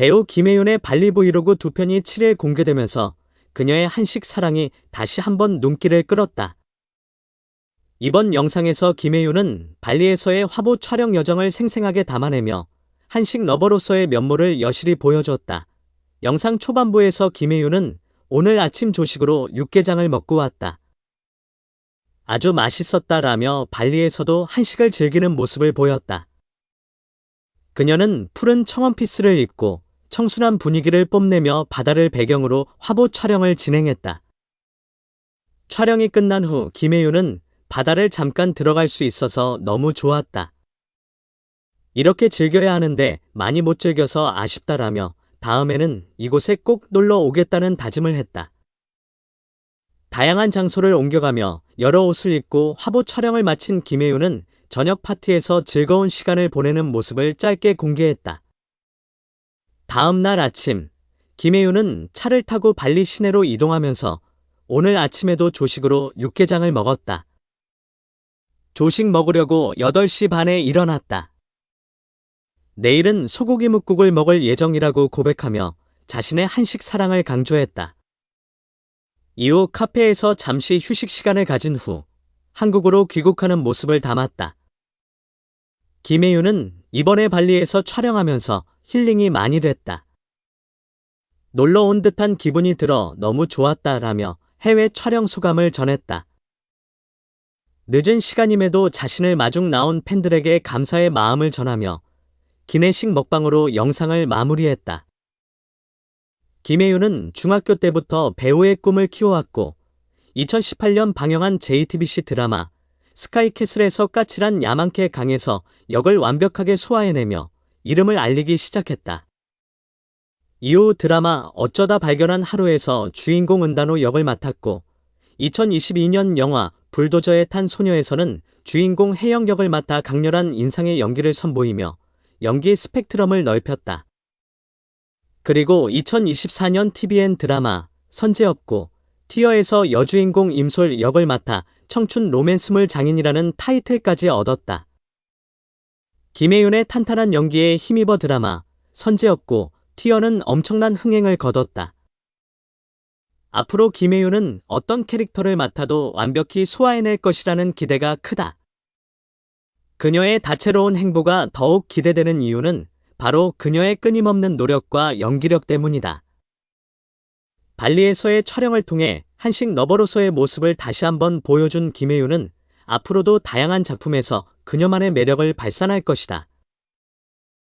배우 김혜윤의 발리 브이로그 두 편이 7일 공개되면서 그녀의 한식 사랑이 다시 한번 눈길을 끌었다. 이번 영상에서 김혜윤은 발리에서의 화보 촬영 여정을 생생하게 담아내며 한식 러버로서의 면모를 여실히 보여줬다. 영상 초반부에서 김혜윤은 오늘 아침 조식으로 육개장을 먹고 왔다. 아주 맛있었다라며 발리에서도 한식을 즐기는 모습을 보였다. 그녀는 푸른 청원 피스를 입고 청순한 분위기를 뽐내며 바다를 배경으로 화보 촬영을 진행했다. 촬영이 끝난 후 김혜윤은 바다를 잠깐 들어갈 수 있어서 너무 좋았다. 이렇게 즐겨야 하는데 많이 못 즐겨서 아쉽다라며 다음에는 이곳에 꼭 놀러 오겠다는 다짐을 했다. 다양한 장소를 옮겨가며 여러 옷을 입고 화보 촬영을 마친 김혜윤은 저녁 파티에서 즐거운 시간을 보내는 모습을 짧게 공개했다. 다음 날 아침, 김혜윤은 차를 타고 발리 시내로 이동하면서 오늘 아침에도 조식으로 육개장을 먹었다. 조식 먹으려고 8시 반에 일어났다. 내일은 소고기 묵국을 먹을 예정이라고 고백하며 자신의 한식 사랑을 강조했다. 이후 카페에서 잠시 휴식 시간을 가진 후 한국으로 귀국하는 모습을 담았다. 김혜윤은 이번에 발리에서 촬영하면서 힐링이 많이 됐다. 놀러 온 듯한 기분이 들어 너무 좋았다라며 해외 촬영 소감을 전했다. 늦은 시간임에도 자신을 마중 나온 팬들에게 감사의 마음을 전하며 기내식 먹방으로 영상을 마무리했다. 김혜윤은 중학교 때부터 배우의 꿈을 키워왔고 2018년 방영한 JTBC 드라마 스카이캐슬에서 까칠한 야망캐 강에서 역을 완벽하게 소화해내며 이름을 알리기 시작했다. 이후 드라마 어쩌다 발견한 하루에서 주인공 은단호 역을 맡았고 2022년 영화 불도저에 탄 소녀에서는 주인공 혜영 역을 맡아 강렬한 인상의 연기를 선보이며 연기 스펙트럼을 넓혔다. 그리고 2024년 TVN 드라마 선제업고 티어에서 여주인공 임솔 역을 맡아 청춘 로맨스물 장인이라는 타이틀까지 얻었다. 김혜윤의 탄탄한 연기에 힘입어 드라마 선제업고 티어는 엄청난 흥행을 거뒀다. 앞으로 김혜윤은 어떤 캐릭터를 맡아도 완벽히 소화해낼 것이라는 기대가 크다. 그녀의 다채로운 행보가 더욱 기대되는 이유는 바로 그녀의 끊임없는 노력과 연기력 때문이다. 발리에서의 촬영을 통해 한식 러버로서의 모습을 다시 한번 보여준 김혜윤은 앞으로도 다양한 작품에서 그녀만의 매력을 발산할 것이다.